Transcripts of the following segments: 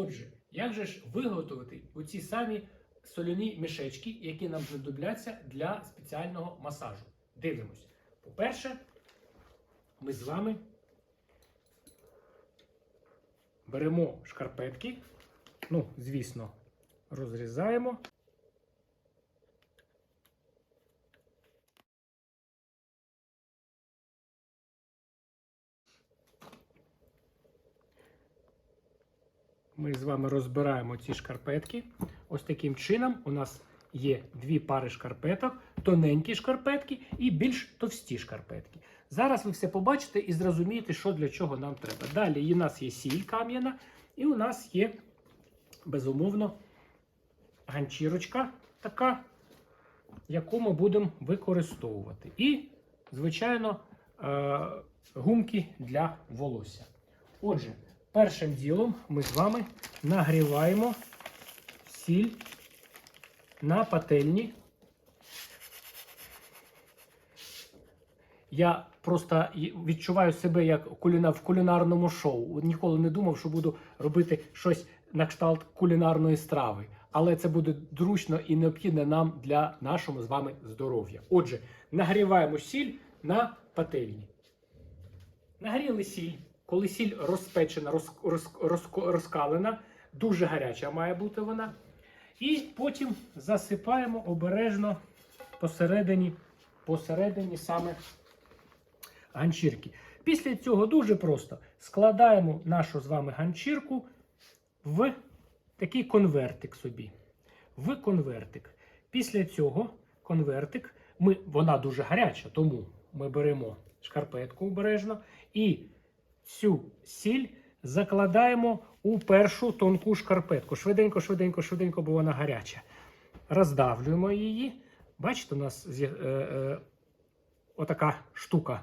Отже, як же ж виготовити оці самі соляні мішечки, які нам знадобляться для спеціального масажу? Дивимось. По-перше, ми з вами беремо шкарпетки. Ну, звісно, розрізаємо. Ми з вами розбираємо ці шкарпетки. Ось таким чином у нас є дві пари шкарпеток, тоненькі шкарпетки і більш товсті шкарпетки. Зараз ви все побачите і зрозумієте, що для чого нам треба. Далі у нас є сіль кам'яна, і у нас є, безумовно, ганчірочка така, яку ми будемо використовувати. І, звичайно, е, гумки для волосся. Отже, першим ділом ми з вами нагріваємо сіль на пательні. Я просто відчуваю себе як куліна в кулінарному шоу. Ніколи не думав, що буду робити щось на кшталт кулінарної страви. Але це буде зручно і необхідно нам для нашого з вами здоров'я. Отже, нагріваємо сіль на пательні. Нагріли сіль. Коли сіль розпечена, роз, роз, роз, розкалена, дуже гаряча має бути вона. І потім засипаємо обережно посередині, посередині саме ганчірки. Після цього дуже просто складаємо нашу з вами ганчірку в такий конвертик собі. В конвертик. Після цього конвертик, ми, вона дуже гаряча, тому ми беремо шкарпетку обережно і цю сіль закладаємо у першу тонку шкарпетку. Швиденько, швиденько, швиденько, бо вона гаряча. Роздавлюємо її. Бачите, у нас е, е, отака штука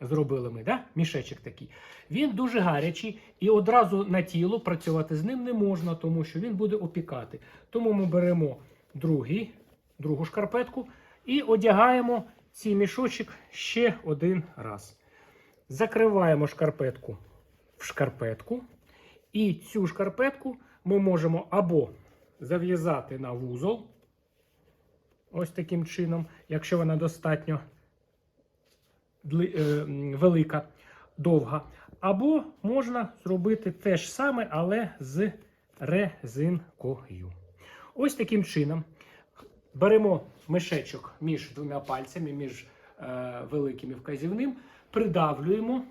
зробили ми, да? мішечок такий. Він дуже гарячий і одразу на тіло працювати з ним не можна, тому що він буде опікати. Тому ми беремо другий, другу шкарпетку і одягаємо цей мішочок ще один раз. Закриваємо шкарпетку в шкарпетку. І цю шкарпетку ми можемо або зав'язати на вузол, ось таким чином, якщо вона достатньо е, велика, довга. Або можна зробити те ж саме, але з резинкою. Ось таким чином беремо мішечок між двома пальцями, між е, великим і вказівним, придавлюємо.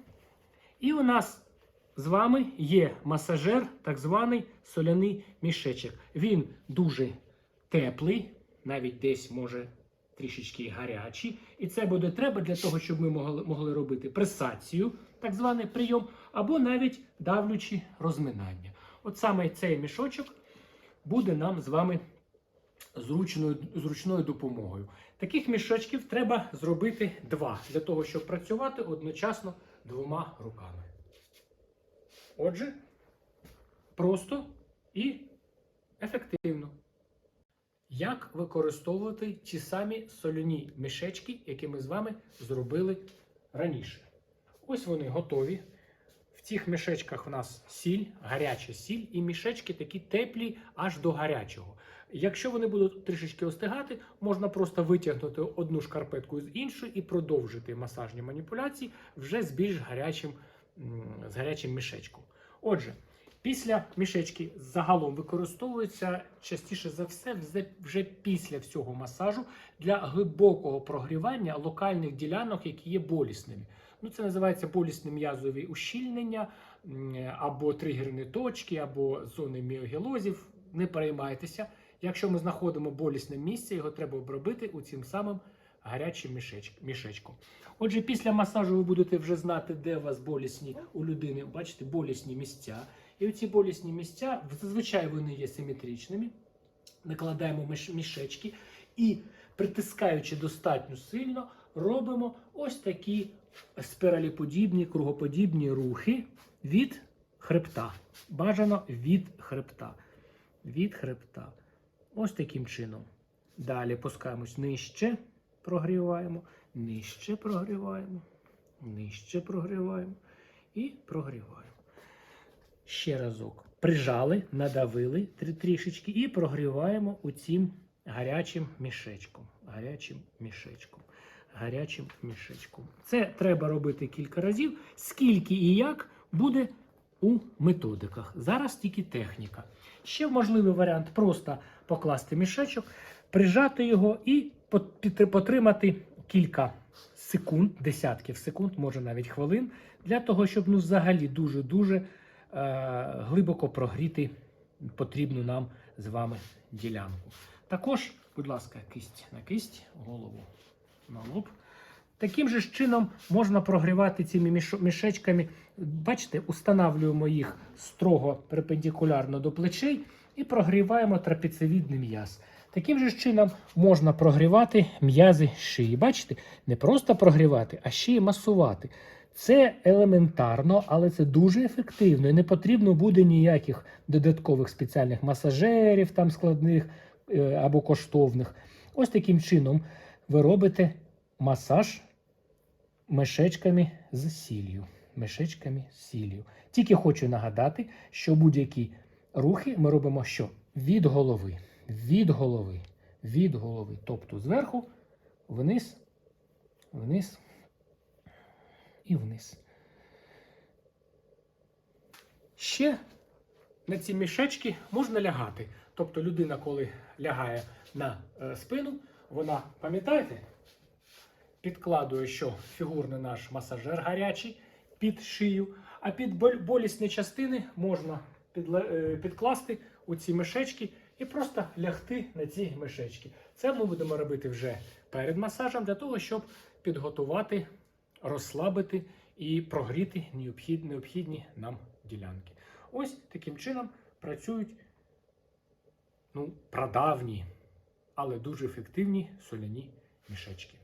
І у нас з вами є масажер, так званий соляний мішечок. Він дуже теплий, навіть десь може трішечки гарячий. І це буде треба для того, щоб ми могли, могли робити пресацію, так званий прийом, або навіть давлючі розминання. От саме цей мішочок буде нам з вами зручною, зручною допомогою. Таких мішочків треба зробити два, для того, щоб працювати одночасно двома руками. Отже, просто і ефективно. Як використовувати ті самі соляні мішечки, які ми з вами зробили раніше? Ось вони готові. Цих мішечках у нас сіль, гаряча сіль, і мішечки такі теплі аж до гарячого. Якщо вони будуть трішечки остигати, можна просто витягнути одну шкарпетку з іншої і продовжити масажні маніпуляції вже з більш гарячим, з гарячим мішечком. Отже, після мішечки загалом використовуються частіше за все вже після всього масажу для глибокого прогрівання локальних ділянок, які є болісними. Ну, це називається болісне м'язові ущільнення або тригерні точки, або зони міогелозів. Не переймайтеся. Якщо ми знаходимо болісне місце, його треба обробити у цим самим гарячим мішеч- мішечком. Отже, після масажу ви будете вже знати, де у вас болісні у людини, бачите, болісні місця. І оці болісні місця, зазвичай вони є симетричними. Накладаємо мішечки і, притискаючи достатньо сильно, робимо ось такі спіраліподібні, кругоподібні рухи від хребта. Бажано від хребта. Від хребта. Ось таким чином. Далі пускаємось нижче, прогріваємо, нижче прогріваємо, нижче прогріваємо і прогріваємо. Ще разок. прижали, надавили трі- трішечки і прогріваємо у цим гарячим мішечком. Гарячим мішечком. Гарячим мішечком. Це треба робити кілька разів. Скільки і як буде у методиках. Зараз тільки техніка. Ще можливий варіант просто покласти мішечок, прижати його і потримати кілька секунд, десятків секунд, може навіть хвилин, для того, щоб ну, взагалі дуже-дуже е, глибоко прогріти потрібну нам з вами ділянку. Також, будь ласка, кисть на кисть, голову на лоб. Таким же чином можна прогрівати цими мішечками. Бачите, устанавлюємо їх строго перпендикулярно до плечей і прогріваємо трапецевідний м'яз. Таким же чином можна прогрівати м'язи шиї. Бачите, не просто прогрівати, а ще й масувати. Це елементарно, але це дуже ефективно і не потрібно буде ніяких додаткових спеціальних масажерів, там складних е, або коштовних. Ось таким чином ви робите масаж мешечками з сіллю. Мешечками з сіллю. Тільки хочу нагадати, що будь-які рухи ми робимо що? Від голови. Від голови. Від голови. Тобто зверху, вниз, вниз і вниз. Ще на ці мішечки можна лягати. Тобто людина, коли лягає на е, спину, вона, пам'ятаєте, підкладує, що фігурний наш масажер гарячий під шию, а під болісні частини можна е, підкласти у ці мішечки і просто лягти на ці мішечки. Це ми будемо робити вже перед масажем для того, щоб підготувати, розслабити і прогріти необхід- необхідні нам ділянки. Ось таким чином працюють ну, прадавні, але дуже ефективні соляні мішечки.